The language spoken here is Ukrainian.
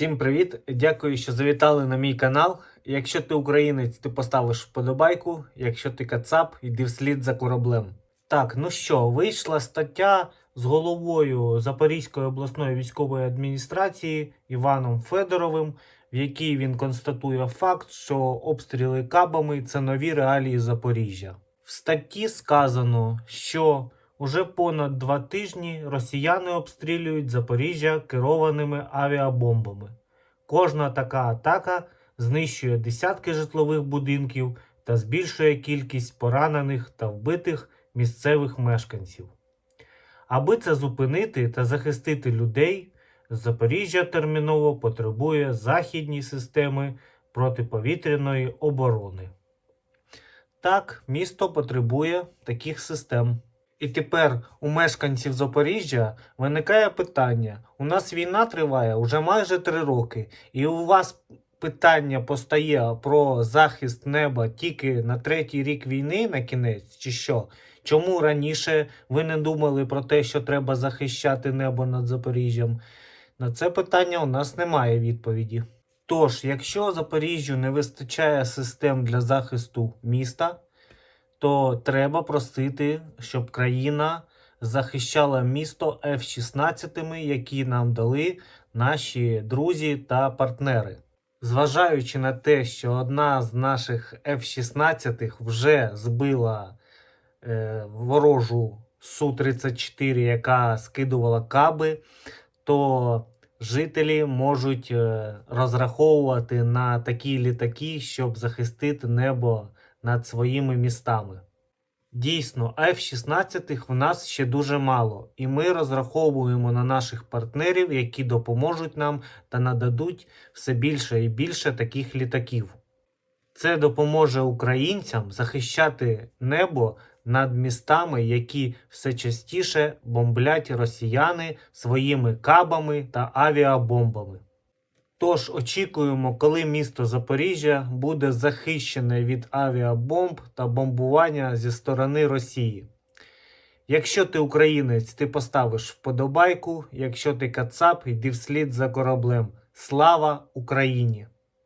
Всім привіт! Дякую, що завітали на мій канал. Якщо ти українець, ти поставиш вподобайку. Якщо ти кацап, йди вслід за кораблем. Так, ну що, вийшла стаття з головою Запорізької обласної військової адміністрації Іваном Федоровим, в якій він констатує факт, що обстріли кабами це нові реалії Запоріжжя. В статті сказано, що Уже понад два тижні росіяни обстрілюють Запоріжжя керованими авіабомбами. Кожна така атака знищує десятки житлових будинків та збільшує кількість поранених та вбитих місцевих мешканців. Аби це зупинити та захистити людей, Запоріжжя терміново потребує західні системи протиповітряної оборони. Так, місто потребує таких систем. І тепер у мешканців Запоріжжя виникає питання: у нас війна триває вже майже три роки, і у вас питання постає про захист неба тільки на третій рік війни на кінець, чи що? Чому раніше ви не думали про те, що треба захищати небо над Запоріжжям? На це питання у нас немає відповіді. Тож, якщо Запоріжжю не вистачає систем для захисту міста, то треба просити, щоб країна захищала місто F-16, які нам дали наші друзі та партнери. Зважаючи на те, що одна з наших F-16 вже збила е, ворожу Су-34, яка скидувала каби, то жителі можуть е, розраховувати на такі літаки, щоб захистити небо над своїми містами. Дійсно, F-16 в нас ще дуже мало, і ми розраховуємо на наших партнерів, які допоможуть нам та нададуть все більше і більше таких літаків. Це допоможе українцям захищати небо над містами, які все частіше бомблять росіяни своїми кабами та авіабомбами. Тож очікуємо, коли місто Запоріжжя буде захищене від авіабомб та бомбування зі сторони Росії. Якщо ти українець, ти поставиш вподобайку. Якщо ти кацап, йди вслід за кораблем. Слава Україні!